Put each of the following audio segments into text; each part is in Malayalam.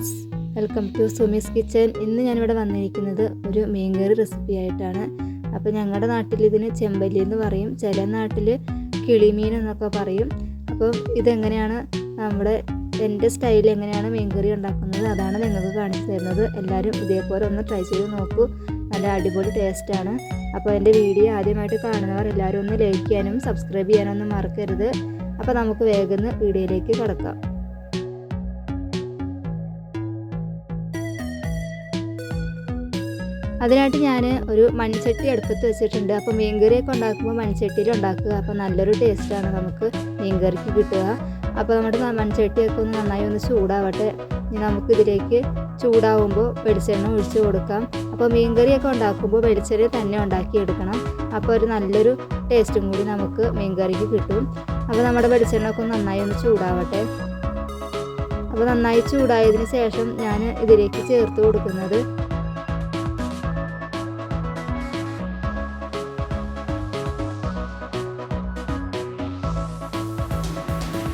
Friends. Welcome to Sumi's kitchen ഇന്ന് ഞാനിവിടെ വന്നിരിക്കുന്നത് ഒരു മീൻകറി റെസിപ്പി ആയിട്ടാണ്. അപ്പോൾ ഞങ്ങളുടെ നാട്ടിൽ ഇതിന് ചെമ്പല്ലി എന്ന് പറയും. ചില നാട്ടിൽ കിളിമീൻ എന്നൊക്കെ പറയും. അപ്പോൾ ഇതെങ്ങനെയാണ് നമ്മുടെ എന്റെ സ്റ്റൈൽ എങ്ങനെയാണ് മീൻകറി ഉണ്ടാക്കുന്നത് അതാണ് നിങ്ങൾക്ക് കാണിച്ചു തരുന്നത്. എല്ലാവരും ഇതേപോലെ ഒന്ന് ട്രൈ ചെയ്ത് നോക്കൂ. നല്ല അടിപൊളി ടേസ്റ്റാണ് അപ്പോൾ എന്റെ വീഡിയോ ആദ്യമായിട്ട് കാണുന്നവർ എല്ലാവരും ഒന്ന് ലൈക്ക് ചെയ്യാനും സബ്സ്ക്രൈബ് ചെയ്യാനൊന്നും മറക്കരുത്. അപ്പോൾ നമുക്ക് വേഗം വീഡിയോയിലേക്ക് കിടക്കാം. അതിനായിട്ട് ഞാൻ ഒരു മൺചട്ടി അടുപ്പത്ത് വെച്ചിട്ടുണ്ട്. അപ്പോൾ മീൻകറിയൊക്കെ ഉണ്ടാക്കുമ്പോൾ മൺചട്ടിയിൽ ഉണ്ടാക്കുക. അപ്പോൾ നല്ലൊരു ടേസ്റ്റാണ് നമുക്ക് മീൻകറിക്ക് കിട്ടുക. അപ്പോൾ നമ്മുടെ മൺചട്ടിയൊക്കെ ഒന്ന് നന്നായി ഒന്ന് ചൂടാവട്ടെ. ഇനി നമുക്ക് ഇതിലേക്ക് ചൂടാവുമ്പോൾ വെളിച്ചെണ്ണ ഒഴിച്ച് കൊടുക്കാം. അപ്പോൾ മീൻകറിയൊക്കെ ഉണ്ടാക്കുമ്പോൾ വെളിച്ചെണ്ണ തന്നെ ഉണ്ടാക്കിയെടുക്കണം അപ്പോൾ ഒരു നല്ലൊരു ടേസ്റ്റും കൂടി നമുക്ക് മീൻകറിക്ക് കിട്ടും. അപ്പോൾ നമ്മുടെ വെളിച്ചെണ്ണ ഒക്കെ നന്നായി ഒന്ന് ചൂടാവട്ടെ. അപ്പോൾ നന്നായി ചൂടായതിന് ശേഷം ഞാൻ ഇതിലേക്ക് ചേർത്ത് കൊടുക്കുന്നത്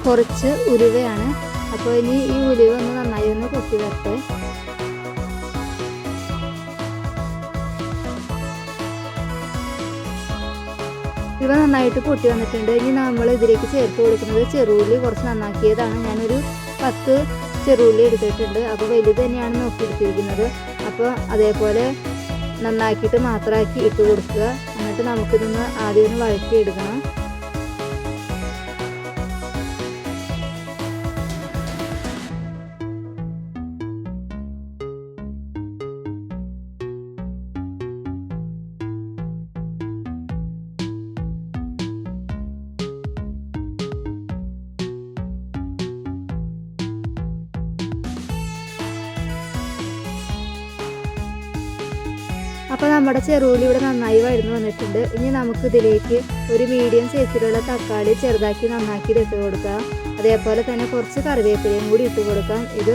കുറച്ച് ഉലുവയാണ്. അപ്പോൾ ഇനി ഈ ഉലുവ ഒന്ന് നന്നായി ഒന്ന് കൊത്തി വരട്ടെ. ഇവ നന്നായിട്ട് പൊട്ടി വന്നിട്ടുണ്ട്. ഇനി നമ്മൾ ഇതിലേക്ക് ചേർത്ത് കൊടുക്കുന്നത് ചെറുള്ളി കുറച്ച് നന്നാക്കിയതാണ്. ഞാനൊരു പത്ത് ചെറുള്ളി എടുത്തിട്ടുണ്ട്. അപ്പോൾ വലുത് തന്നെയാണ് നോക്കിയെടുത്തിരിക്കുന്നത്. അപ്പോൾ അതേപോലെ നന്നാക്കിയിട്ട് മാത്രമാക്കി ഇട്ട് കൊടുക്കുക. എന്നിട്ട് നമുക്കിതൊന്ന് ആദ്യം ഒന്ന് വഴറ്റിയെടുക്കണം. അപ്പോൾ നമ്മുടെ ചെറുള്ളി ഇവിടെ നന്നായി വഴന്നു വന്നിട്ടുണ്ട്. ഇനി നമുക്ക് ഇതിലേക്ക് ഒരു മീഡിയം സൈസിലുള്ള തക്കാളി ചെറുതാക്കി നന്നാക്കി ഇട്ട് കൊടുക്കാം. അതേപോലെ തന്നെ കുറച്ച് കറിവേപ്പിലയും കൂടി ഇട്ട് കൊടുക്കാം. ഇത്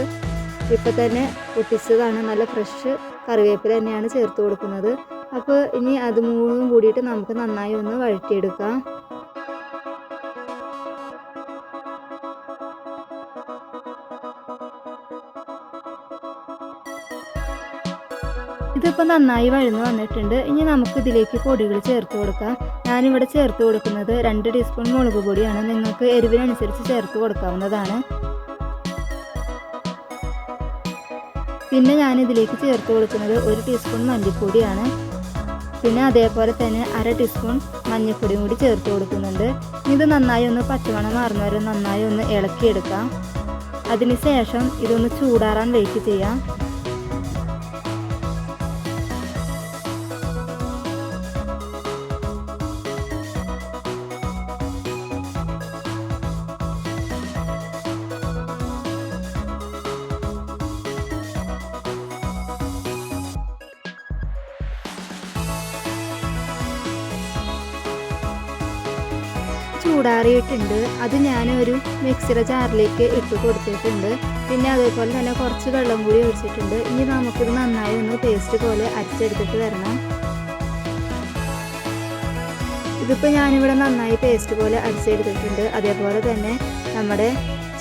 ഇപ്പം തന്നെ പൊട്ടിച്ചതാണ്. നല്ല ഫ്രഷ് കറിവേപ്പില തന്നെയാണ് ചേർത്ത് കൊടുക്കുന്നത്. അപ്പോൾ ഇനി അത് മൂന്നും കൂടിയിട്ട് നമുക്ക് നന്നായി ഒന്ന് വഴറ്റിയെടുക്കാം. ഇതിപ്പോൾ നന്നായി വഴുന്ന് വന്നിട്ടുണ്ട്. ഇനി നമുക്ക് ഇതിലേക്ക് പൊടികൾ ചേർത്ത് കൊടുക്കാം. ഞാനിവിടെ ചേർത്ത് കൊടുക്കുന്നത് രണ്ട് ടീസ്പൂൺ മുളക് പൊടിയാണ്. നിങ്ങൾക്ക് എരിവിനനുസരിച്ച് ചേർത്ത് കൊടുക്കാവുന്നതാണ്. പിന്നെ ഞാൻ ഇതിലേക്ക് ചേർത്ത് കൊടുക്കുന്നത് ഒരു ടീസ്പൂൺ മല്ലിപ്പൊടിയാണ്. പിന്നെ അതേപോലെ തന്നെ അര ടീസ്പൂൺ മഞ്ഞൾപ്പൊടിയും കൂടി ചേർത്ത് കൊടുക്കുന്നുണ്ട്. ഇത് നന്നായി ഒന്ന് പച്ചമണം മാറുന്ന വരെ നന്നായി ഒന്ന് ഇളക്കിയെടുക്കാം. അതിനുശേഷം ഇതൊന്ന് ചൂടാറാൻ വെയിറ്റ് ചെയ്യാം. ചൂടാറിയിട്ടുണ്ട്. അത് ഞാനൊരു മിക്സിയുടെ ജാറിലേക്ക് ഇട്ട് കൊടുത്തിട്ടുണ്ട്. പിന്നെ അതേപോലെ തന്നെ കുറച്ച് വെള്ളം കൂടി ഒഴിച്ചിട്ടുണ്ട്. ഇനി നമുക്കിത് നന്നായി ഒന്ന് പേസ്റ്റ് പോലെ അരച്ചെടുത്തിട്ട് വരണം. ഇതിപ്പോൾ ഞാനിവിടെ നന്നായി പേസ്റ്റ് പോലെ അരച്ചെടുത്തിട്ടുണ്ട്. അതേപോലെ തന്നെ നമ്മുടെ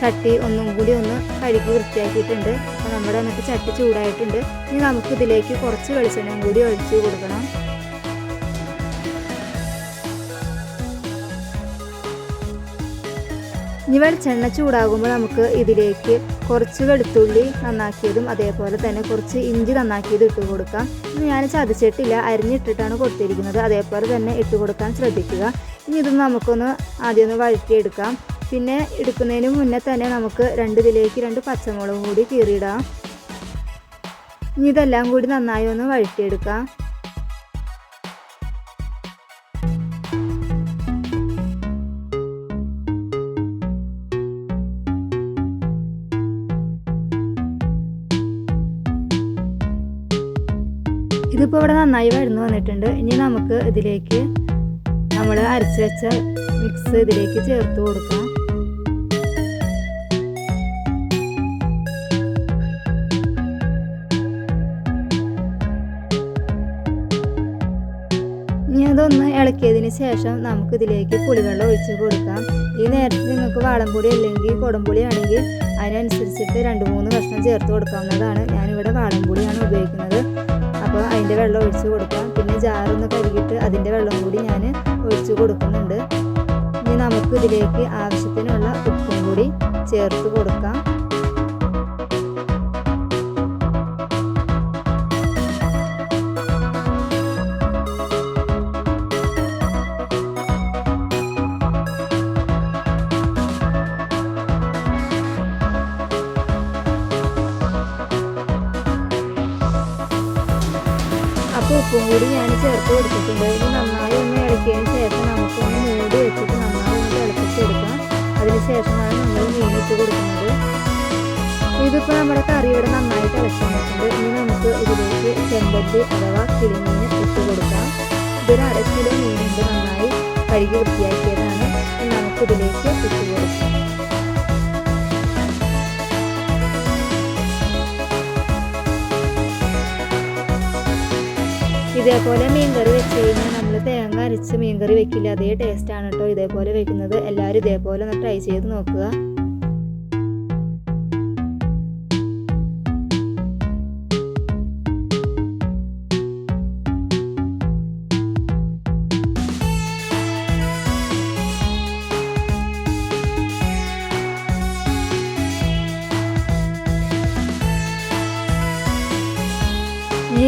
ചട്ടി ഒന്നും കൂടി ഒന്ന് കഴുകി വൃത്തിയാക്കിയിട്ടുണ്ട്. അപ്പോൾ നമ്മുടെ എന്നിട്ട് ചട്ടി ചൂടായിട്ടുണ്ട്. ഇനി നമുക്കിതിലേക്ക് കുറച്ച് വെളിച്ചെണ്ണയും കൂടി ഒഴിച്ച് കൊടുക്കണം. ഇനി വെളിച്ചെണ്ണ ചൂടാകുമ്പോൾ നമുക്ക് ഇതിലേക്ക് കുറച്ച് വെളുത്തുള്ളി നന്നാക്കിയതും അതേപോലെ തന്നെ കുറച്ച് ഇഞ്ചി നന്നാക്കിയത് ഇട്ട് കൊടുക്കാം. ഇന്ന് ഞാൻ ചതച്ചിട്ടില്ല അരിഞ്ഞിട്ടിട്ടാണ് കൊടുത്തിരിക്കുന്നത്. അതേപോലെ തന്നെ ഇട്ട് കൊടുക്കാൻ ശ്രദ്ധിക്കുക. ഇനി ഇത് നമുക്കൊന്ന് ആദ്യം ഒന്ന് വഴറ്റിയെടുക്കാം. പിന്നെ എടുക്കുന്നതിന് മുന്നേ തന്നെ നമുക്ക് രണ്ട് ഇതിലേക്ക് രണ്ട് പച്ചമുളകും കൂടി കീറിയിടാം. ഇനി ഇതെല്ലാം കൂടി നന്നായി ഒന്ന് വഴറ്റിയെടുക്കാം. ഇതിപ്പോൾ ഇവിടെ നന്നായി വരുന്നു വന്നിട്ടുണ്ട്. ഇനി നമുക്ക് ഇതിലേക്ക് നമ്മൾ അരച്ച് വെച്ച മിക്സ് ഇതിലേക്ക് ചേർത്ത് കൊടുക്കാം. ഇനി അതൊന്ന് ഇളക്കിയതിന് ശേഷം നമുക്ക് ഇതിലേക്ക് പുളിവെള്ളം ഒഴിച്ച് കൊടുക്കാം. ഈ നേരത്തെ നിങ്ങൾക്ക് വാളംപൊടി അല്ലെങ്കിൽ കുടംപുളി ആണെങ്കിൽ അതിനനുസരിച്ചിട്ട് രണ്ട് മൂന്ന് കഷ്ണം ചേർത്ത് കൊടുക്കാവുന്നതാണ്. ഞാനിവിടെ വാളംപൊടിയാണ് ഉപയോഗിക്കുന്നത്. അപ്പോൾ അതിന്റെ വെള്ളം ഒഴിച്ച് കൊടുക്കാം പിന്നെ ജാറൊന്ന് കഴുകിയിട്ട് അതിന്റെ വെള്ളം കൂടി ഞാൻ ഒഴിച്ച് കൊടുക്കുന്നുണ്ട്. ഇനി നമുക്ക് ഇതിലേക്ക് ആവശ്യത്തിനുള്ള ഉപ്പും കൂടി ചേർത്ത് കൊടുക്കാം. കൂടി ഞാൻ ചേർത്ത് കൊടുത്തിട്ടുണ്ട്. ഇത് നന്നായി ഒന്ന് ഇളക്കിയതിന് ശേഷം നമുക്കൊന്ന് മൂടി വെച്ചിട്ട് നന്നായി ഒന്ന് തിളപ്പിച്ചെടുക്കാം. അതിന് ശേഷമാണ് നമ്മൾ മീനിട്ട് കൊടുക്കുന്നത്. ഇതിപ്പോൾ നമ്മുടെ കറി ഇവിടെ നന്നായി തിളച്ച് വന്നിട്ടുണ്ട് ഇനി നമുക്ക് ഇതിലേക്ക് ചെമ്പല്ലി അഥവാ കിളിമീൻ ഇട്ട് കൊടുക്കാം. ഇതൊരു അര കിലോ മീനുണ്ട് നന്നായി കഴുകി വൃത്തിയാക്കിയതാണ്. നമുക്കിതിലേക്ക് ഇട്ട് കൊടുക്കാം. ഇതേപോലെ മീൻകറി വെച്ച് കഴിഞ്ഞാൽ നമ്മൾ തേങ്ങ അരച്ച് മീൻകറി വെക്കില്ല. അതേ ടേസ്റ്റ് ആണ് കേട്ടോ ഇതേപോലെ വെക്കുന്നത്. എല്ലാവരും ഇതേപോലെ ഒന്ന് ട്രൈ ചെയ്ത് നോക്കുക.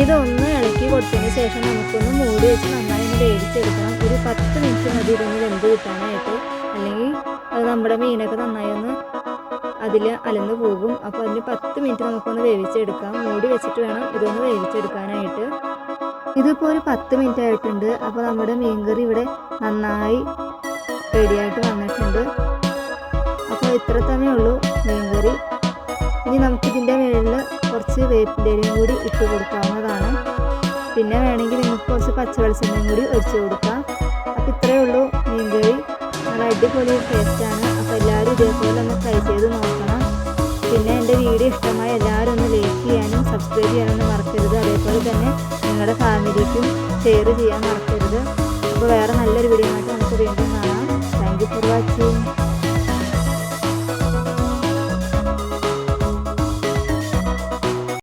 ഇതൊന്ന് ഇളക്കി കൊടുത്തതിന് ശേഷം നമുക്കൊന്ന് മൂടി വെച്ച് നന്നായി ഒന്ന് വേവിച്ചെടുക്കണം. ഒരു പത്ത് മിനിറ്റ് മതി ഇതൊന്ന് വെന്ത് കിട്ടാനായിട്ട്. അല്ലെങ്കിൽ നമ്മുടെ മീനൊക്കെ നന്നായി ഒന്ന് അതിൽ അലന്ന് പോകും. അപ്പോൾ അതിന് പത്ത് മിനിറ്റ് നമുക്കൊന്ന് വേവിച്ചെടുക്കാം. മൂടി വെച്ചിട്ട് വേണം ഇതൊന്ന് വേവിച്ചെടുക്കാനായിട്ട്. ഇതിപ്പോൾ ഒരു പത്ത് മിനിറ്റ് ആയിട്ടുണ്ട്. അപ്പോൾ നമ്മുടെ മീൻകറി ഇവിടെ നന്നായി റെഡിയായിട്ട് വന്നിട്ടുണ്ട്. അപ്പോൾ ഇത്ര തന്നെ ഉള്ളൂ മീൻകറി. ഇനി നമുക്കിതിന്റെ മേളിൽ കുറച്ച് വേപ്പിന്റെയും കൂടി ഇട്ട് കൊടുക്കാവുന്നതാണ് പിന്നെ വേണമെങ്കിൽ നിങ്ങൾക്ക് കുറച്ച് പച്ച വെളിച്ചെണ്ണയും കൂടി ഒഴിച്ച് കൊടുക്കാം. അപ്പോൾ ഇത്രയേ ഉള്ളൂ മീൻ കറി. നല്ല അടിപൊളി ടേസ്റ്റാണ് അപ്പോൾ എല്ലാവരും ഇതേപോലെ ഒന്ന് ട്രൈ ചെയ്ത് നോക്കണം. പിന്നെ എന്റെ വീഡിയോ ഇഷ്ടമായ എല്ലാവരും ഒന്ന് ലൈക്ക് ചെയ്യാനും സബ്സ്ക്രൈബ് ചെയ്യാനൊന്നും മറക്കരുത്. അതേപോലെ തന്നെ നിങ്ങളുടെ ഫാമിലിക്കും ഷെയർ ചെയ്യാൻ മറക്കരുത്. അപ്പോൾ വേറെ നല്ലൊരു വീഡിയോ ആയിട്ട് നമുക്ക് വീണ്ടും കാണാം. Thank you for watching